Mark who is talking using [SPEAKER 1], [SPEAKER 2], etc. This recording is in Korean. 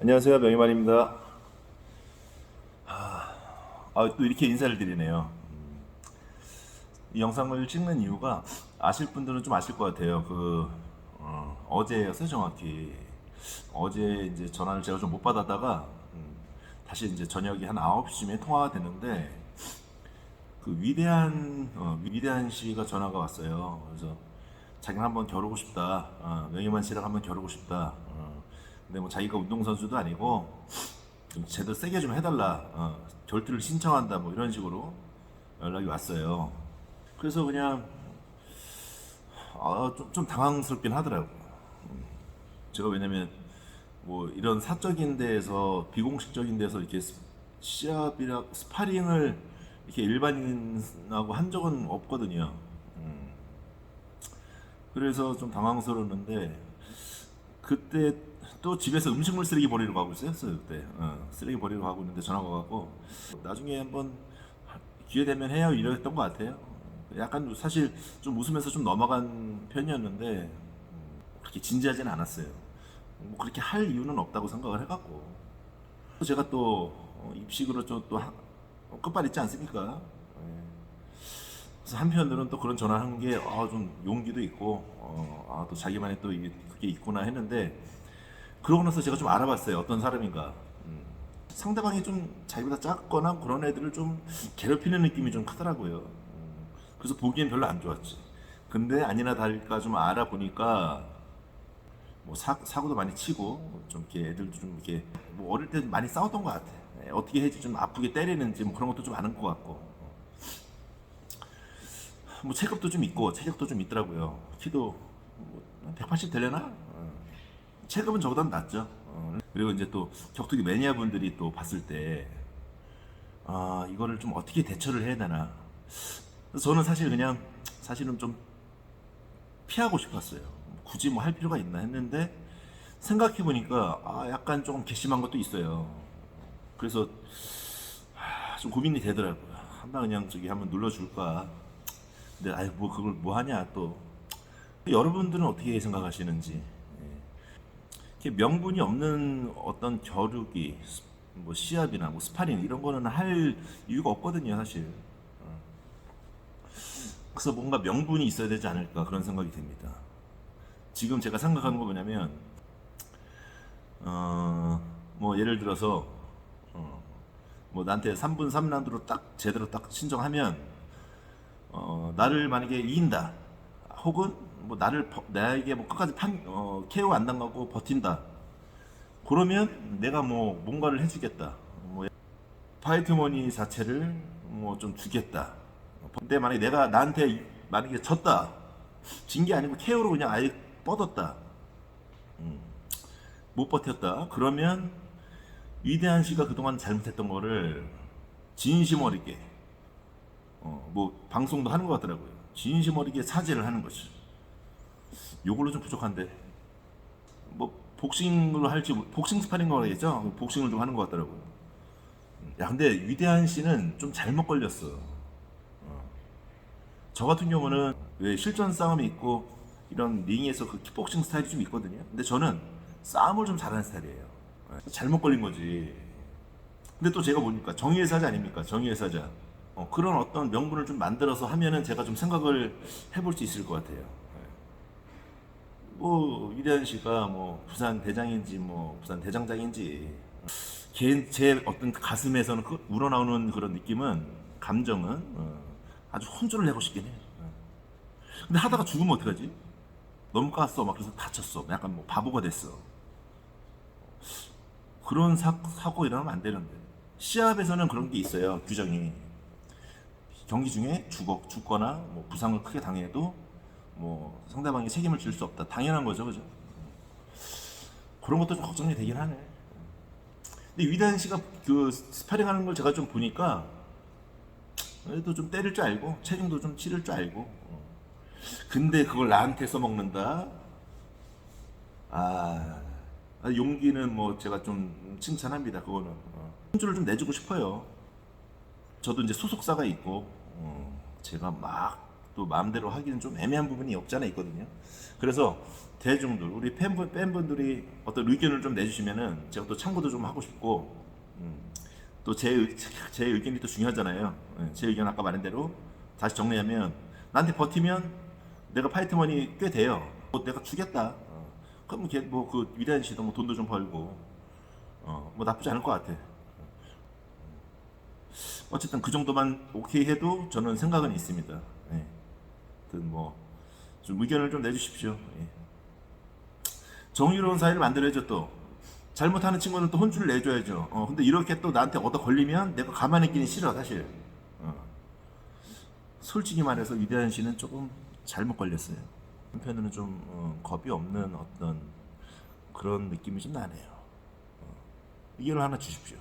[SPEAKER 1] 안녕하세요 명희만입니다. 아, 아, 또 이렇게 인사를 드리네요. 음, 이 영상을 찍는 이유가 아실 분들은 좀 아실 것 같아요. 그 어, 어제였어요 정확히 어제 이제 전화를 제가 좀 못 받았다가 음, 다시 이제 저녁이 한 9시쯤에 통화가 됐는데 그 위대한 어, 위대한 씨가 전화가 왔어요. 그래서 자기는 한번 겨루고 싶다. 어, 명예만 씨랑 한번 겨루고 싶다. 어, 근데 뭐 자기가 운동선수도 아니고 좀 제대로 세게 좀 해달라. 어, 결투를 신청한다. 뭐 이런 식으로 연락이 왔어요. 그래서 그냥 아, 좀, 좀 당황스럽긴 하더라고요. 음, 제가 왜냐면 뭐 이런 사적인 데에서 비공식적인 데서 이렇게 스- 시합이라 스파링을 이렇게 일반인하고 한 적은 없거든요. 음. 그래서 좀 당황스러웠는데 그때 또 집에서 음식물 쓰레기 버리러 가고 있었어요? 그때. 어, 쓰레기 버리러 가고 있는데 전화가 와갖고 나중에 한번 기회 되면 해요 이랬던 것 같아요. 약간 사실 좀 웃으면서 좀 넘어간 편이었는데 음, 그렇게 진지하지는 않았어요. 뭐 그렇게 할 이유는 없다고 생각을 해갖고. 제가 또 어, 입식으로 좀또 끝발 있지 않습니까? 예. 그래서 한편으로는 또 그런 전화한 게아좀 용기도 있고 어, 아, 또 자기만의 또 그게 있구나 했는데 그러고 나서 제가 좀 알아봤어요 어떤 사람인가 음. 상대방이 좀 자기보다 작거나 그런 애들을 좀 괴롭히는 느낌이 좀 크더라고요 음. 그래서 보기엔 별로 안 좋았지 근데 아니나 다를까 좀 알아보니까 뭐 사, 사고도 많이 치고 좀 이렇게 애들도 좀 이렇게 뭐 어릴 때 많이 싸웠던 것 같아 예, 어떻게 해야지 좀 아프게 때리는지 뭐 그런 것도 좀 아는 것 같고 뭐 체급도 좀 있고 체격도 좀 있더라고요. 키도 뭐180 되려나? 어. 체급은 저보다는 낫죠. 어. 그리고 이제 또 격투기 매니아 분들이 또 봤을 때 아, 이거를 좀 어떻게 대처를 해야 되나. 저는 사실 그냥 사실은 좀 피하고 싶었어요. 굳이 뭐 할 필요가 있나 했는데 생각해 보니까 아, 약간 조금 괘씸한 것도 있어요. 그래서 아, 좀 고민이 되더라고요. 한번 그냥 저기 한번 눌러줄까. 근데 아이 뭐 그걸 뭐 하냐 또 여러분들은 어떻게 생각하시는지 예. 이렇게 명분이 없는 어떤 겨루기 뭐 시합이나 뭐 스파링 이런 거는 할 이유가 없거든요 사실 어. 그래서 뭔가 명분이 있어야 되지 않을까 그런 생각이 듭니다 지금 제가 생각하는 거 뭐냐면 어 뭐 예를 들어서 어, 뭐 나한테 3분 3라운드로 딱 제대로 딱 신청하면 어, 나를 만약에 이긴다 혹은 뭐 나를 버- 나에게 뭐 끝까지 판 어, KO 안 당하고 버틴다. 그러면 내가 뭐 뭔가를 해주겠다. 뭐 파이트 머니 자체를 뭐 좀 주겠다. 근데 만약에 내가 나한테 이- 만약에 졌다. 진 게 아니고 KO로 그냥 아예 뻗었다. 음, 못 버텼다. 그러면 위대한 씨가 그동안 잘못했던 거를 진심 어리게 어, 뭐 방송도 하는 것 같더라고요. 진심 어리게 사죄를 하는 것이. 요걸로 좀 부족한데. 뭐 복싱으로 할지 모- 복싱 스파링 하겠죠? 복싱을 좀 하는 것 같더라고요. 야 근데 위대한 씨는 좀 잘못 걸렸어. 어. 저 같은 경우는 왜 실전 싸움이 있고 이런 링에서 그 킥복싱 스타일이 좀 있거든요. 근데 저는 싸움을 좀 잘하는 스타일이에요. 예, 잘못 걸린 거지. 근데 또 제가 보니까 정의의 사자 아닙니까? 정의의 사자. 어, 그런 어떤 명분을 좀 만들어서 하면은 제가 좀 생각을 해볼 수 있을 것 같아요. 예. 뭐 위대한 씨가 뭐 부산 대장인지 뭐 부산 대장장인지 개- 제 어떤 가슴에서는 그 우러나오는 그런 느낌은 감정은 어, 아주 혼쭐을 내고 싶긴 해요. 예. 근데 하다가 죽으면 어떡하지? 너무 깠어 막 그래서 다쳤어. 약간 뭐 바보가 됐어. 그런 사, 사고 일어나면 안 되는데 시합에서는 그런 게 있어요 규정이 경기 중에 죽어 죽거나 뭐 부상을 크게 당해도 뭐 상대방이 책임을 질 수 없다 당연한 거죠 그죠 그런 것도 좀 걱정이 되긴 하네 근데 위대한 씨가 그 스파링 하는 걸 제가 좀 보니까 그래도 좀 때릴 줄 알고 체중도 좀 치를 줄 알고 어. 근데 그걸 나한테 써먹는다 아, 아, 용기는 뭐 제가 좀 칭찬합니다. 그거는 어. 혼주를 좀 내주고 싶어요. 저도 이제 소속사가 있고 어, 제가 막 또 마음대로 하기는 좀 애매한 부분이 없지 않아 있거든요. 그래서 대중들 우리 팬분 팬분들이 어떤 의견을 좀 내주시면은 제가 또 참고도 좀 하고 싶고 음, 또제 제 의견이 또 중요하잖아요. 예, 제 의견 아까 말한 대로 다시 정리하면 나한테 버티면 내가 파이트머니 꽤 돼요. 뭐 내가 주겠다. 어, 그럼 걔뭐그 위대한 씨도 뭐 돈도 좀 벌고 어, 뭐 나쁘지 않을 것 같아. 어쨌든 그 정도만 오케이 해도 저는 생각은 있습니다. 예. 뭐좀 의견을 좀 내주십시오. 예. 정의로운 사회를 만들어야죠 또. 잘못하는 친구는 또 혼쭐을 내줘야죠. 어, 근데 이렇게 또 나한테 얻어 걸리면 내가 가만히 있기는 싫어 사실. 어. 솔직히 말해서 위대한 씨는 조금 잘못 걸렸어요. 한편으로는 좀 어, 겁이 없는 어떤 그런 느낌이 좀 나네요. 어. 의견을 하나 주십시오.